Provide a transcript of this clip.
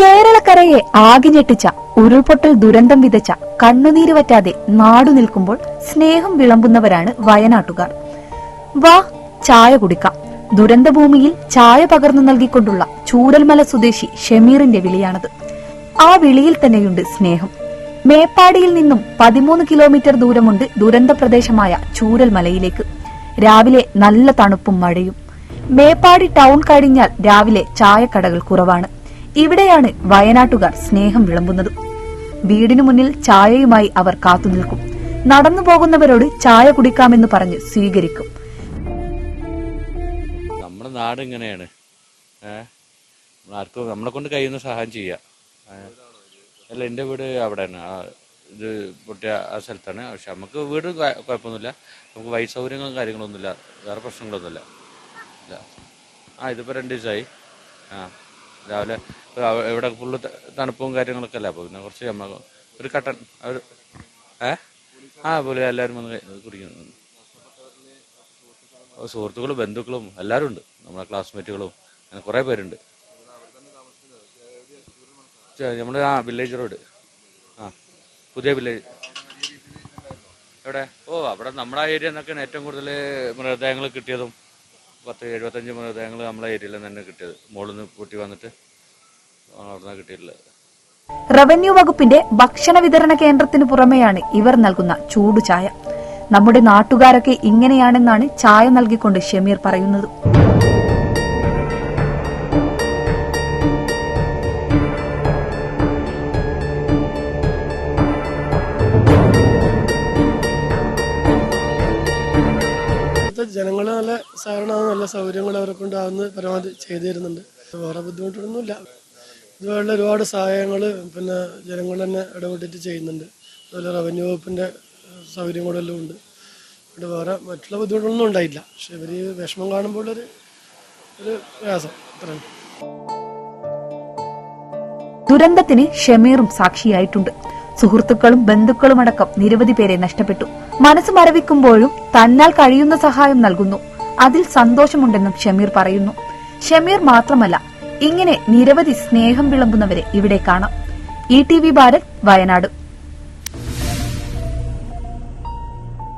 മലങ്കരയെ ആകെ ഞെട്ടിച്ച ഉരുൾപൊട്ടൽ ദുരന്തം വിതച്ച കണ്ണുനീര് വറ്റാതെ നാടു നിൽക്കുമ്പോൾ സ്നേഹം വിളമ്പുന്നവരാണ് വയനാട്ടുകാർ. വാ ചായ കുടിക്കാം. ദുരന്തഭൂമിയിൽ ചായ പകർന്നു നൽകിക്കൊണ്ടുള്ള ചൂരൽമല സ്വദേശി ഷമീറിന്റെ വിളിയാണത്. ആ വിളിയിൽ തന്നെയുണ്ട് സ്നേഹം. മേപ്പാടിയിൽ നിന്നും പതിമൂന്ന് കിലോമീറ്റർ ദൂരമുണ്ട് ദുരന്ത പ്രദേശമായ ചൂരൽമലയിലേക്ക്. രാവിലെ നല്ല തണുപ്പും മഴയും. മേപ്പാടി ടൗൺ കഴിഞ്ഞാൽ രാവിലെ ചായക്കടകൾ കുറവാണ്. ഇവിടെയാണ് വയനാട്ടുകാർ സ്നേഹം വിളമ്പുന്നത്. വീടിനു മുന്നിൽ ചായയുമായി അവർ കാത്തുനിൽക്കും നടന്നു പോകുന്നവരോട് ചായ കുടിക്കാമെന്ന് പറഞ്ഞ് സ്വീകരിക്കും. നമ്മുടെ നാട് ഇങ്ങനെയാണ്. ആർക്കും നമ്മളെ കൊണ്ട് കഴിയുന്ന സഹായം ചെയ്യാം. അല്ല എന്റെ വീട് അവിടെയാണ്. ഇത് പൊട്ടിയ ആ സ്ഥലത്താണ്. പക്ഷെ നമുക്ക് വീട് കുഴ- കുഴപ്പമൊന്നുമില്ല നമുക്ക് വൈ സൗകര്യങ്ങളും കാര്യങ്ങളൊന്നുമില്ല. വേറെ പ്രശ്നങ്ങളൊന്നുമില്ല. ആ ഇതിപ്പോൾ രണ്ട് ദിവസമായി ആ. രാവിലെ ഇവിടെ ഫുള്ള് തണുപ്പും കാര്യങ്ങളൊക്കെ അല്ലേ? അപ്പോൾ പിന്നെ കുറച്ച് നമ്മൾ ഒരു കട്ടൻ ഒരു ഏ? ആ പോലെ എല്ലാവരും വന്ന് കുടിക്കുന്നു. സുഹൃത്തുക്കളും ബന്ധുക്കളും എല്ലാവരും ഉണ്ട്. നമ്മളെ ക്ലാസ്മേറ്റുകളും അങ്ങനെ കുറേ പേരുണ്ട്. നമ്മുടെ ആ വില്ലേജ് റോഡ് ആ പുതിയ വില്ലേജ് എവിടെ? ഓ അവിടെ നമ്മുടെ ഏരിയ എന്നൊക്കെയാണ് ഏറ്റവും കൂടുതൽ മൃതദേഹങ്ങൾ കിട്ടിയതും. പത്ത് എഴുപത്തഞ്ച് മൃതദേഹങ്ങൾ നമ്മളെ ഏരിയയിൽ തന്നെ കിട്ടിയത്. മുകളിൽ നിന്ന് കൂട്ടി വന്നിട്ട് അവിടെ നിന്ന് കിട്ടിയിട്ടുള്ളത്. റവന്യൂ വകുപ്പിന്റെ ഭക്ഷണ വിതരണ കേന്ദ്രത്തിന് പുറമെയാണ് ഇവർ നൽകുന്ന ചൂടുചായ നമ്മുടെ നാട്ടുകാരൊക്കെ ഇങ്ങനെയാണെന്നാണ് ചായ നൽകിക്കൊണ്ട് ഷമീർ പറയുന്നത്. ജനങ്ങൾ നല്ല സഹകരണ നല്ല സൗകര്യങ്ങൾ അവരെ കൊണ്ടാവുന്ന പരമാവധി ചെയ്തു തരുന്നുണ്ട്. വേറെ ബുദ്ധിമുട്ടൊന്നുമില്ല. ഇതുപോലുള്ള ഒരുപാട് സഹായങ്ങൾ പിന്നെ ജനങ്ങൾ തന്നെ ഇടപെട്ടിട്ട് ചെയ്യുന്നുണ്ട്. അതുപോലെ റവന്യൂ വകുപ്പിന്റെ സൗകര്യം കൂടെ എല്ലാം ഉണ്ട്. അതുകൊണ്ട് വേറെ മറ്റുള്ള ബുദ്ധിമുട്ടൊന്നും ഉണ്ടായില്ല. പക്ഷെ ഇവർ വിഷമം കാണുമ്പോൾ ഒരു ഒരു പ്രയാസം. അത്രയാണ് ദുരന്തത്തിന് ഷമീറും സാക്ഷിയായിട്ടുണ്ട്. സുഹൃത്തുക്കളും ബന്ധുക്കളുമടക്കം നിരവധി പേരെ നഷ്ടപ്പെട്ടു. മനസ്സ് മരവിക്കുമ്പോഴും തന്നാൽ കഴിയുന്ന സഹായം നൽകുന്നു. അതിൽ സന്തോഷമുണ്ടെന്നും ഷമീർ പറയുന്നു. ഷമീർ മാത്രമല്ല ഇങ്ങനെ നിരവധി സ്നേഹം വിളമ്പുന്നവരെ ഇവിടെ കാണാം. E T V Bharat Wayanad.